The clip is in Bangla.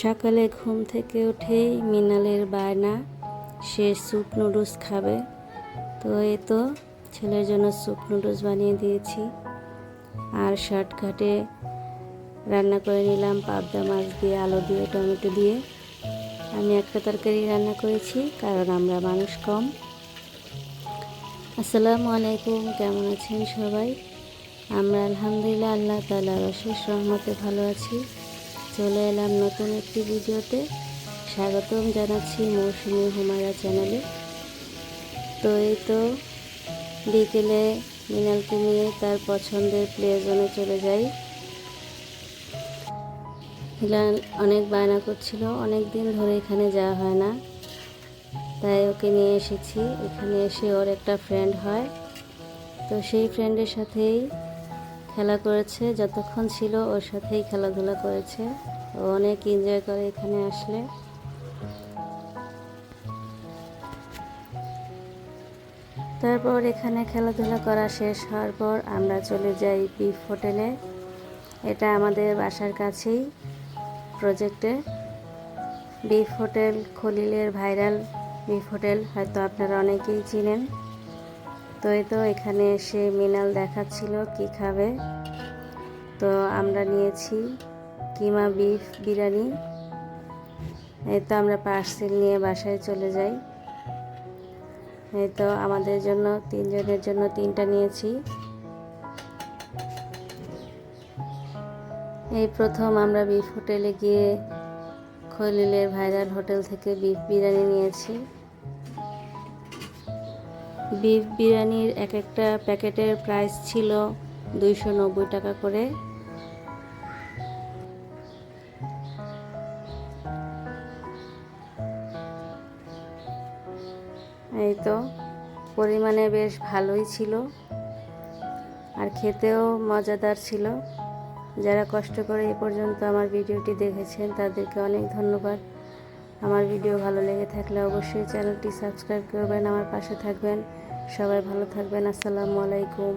সকালে ঘুম থেকে উঠেই মিনালের বায়না, সে স্যুপ নুডলস খাবে। তো এই তো ছেলের জন্য স্যুপ নুডলস বানিয়ে দিয়েছি। আর শর্টকাটে রান্না করে নিলাম পাবদা মাছ দিয়ে, আলু দিয়ে, টমেটো দিয়ে। আমি একটা তরকারি রান্না করেছি, কারণ আমরা মানুষ কম। আসসালামু আলাইকুম, কেমন আছেন সবাই? আমরা আলহামদুলিল্লাহ, আল্লাহ তালার অশেষ রহমতে ভালো আছি। চলে এলাম নতুন একটি ভিডিওতে। স্বাগতম জানাচ্ছি মৌসুমি হুমায়রা চ্যানেলে। তো এই তো বিকেলে মিনালকে নিয়ে তার পছন্দের প্লে জোনে চলে যাই। মিলান অনেক বায়না করছিল অনেক দিন ধরে এখানে যাওয়া হয় না। তাই ওকে নিয়ে এসেছি। এখানে এসে ওর একটা ফ্রেন্ড হয়। তো সেই ফ্রেন্ডের সাথেই খেলা করেছে, যতক্ষণ ছিল ওর সাথেই খেলাধুলা করেছে। ও অনেক এনজয় করে এখানে আসলে। তারপর এখানে খেলাধুলা করা শেষ হওয়ার পর আমরা চলে যাই বিফ হোটেলে এটা আমাদের বাসার কাছেই প্রজেক্টে বিফ হোটেল খলিলের ভাইরাল বিফ হোটেল হয়তো আপনারা অনেকেই চিনেন। তো এই তো এখানে এসে মিনাল দেখাচ্ছিল কি খাবে। তো আমরা নিয়েছি কিমা বিফ বিরিয়ানি। এই তো আমরা পার্সেল নিয়ে বাসায় চলে যাই। এই তো আমাদের জন্য, তিনজনের জন্য তিনটা নিয়েছি। এই প্রথম আমরা বিফ হোটেলে গিয়ে খলিলের ভাইরাল হোটেল থেকে বিফ বিরিয়ানি নিয়েছি। বিফ বিরিয়ানির এক একটা প্যাকেটের প্রাইস ছিল দুইশো নব্বই টাকা করে। এই তো, পরিমাণে বেশ ভালোই ছিল। আর খেতেও মজাদার ছিল। যারা কষ্ট করে এ পর্যন্ত আমার ভিডিওটি দেখেছেন, তাদেরকে অনেক ধন্যবাদ। আমার ভিডিও ভালো লেগে থাকলে অবশ্যই চ্যানেলটি সাবস্ক্রাইব করবেন, আমার পাশে থাকবেন। সবাই ভালো থাকবেন, আসসালামু আলাইকুম।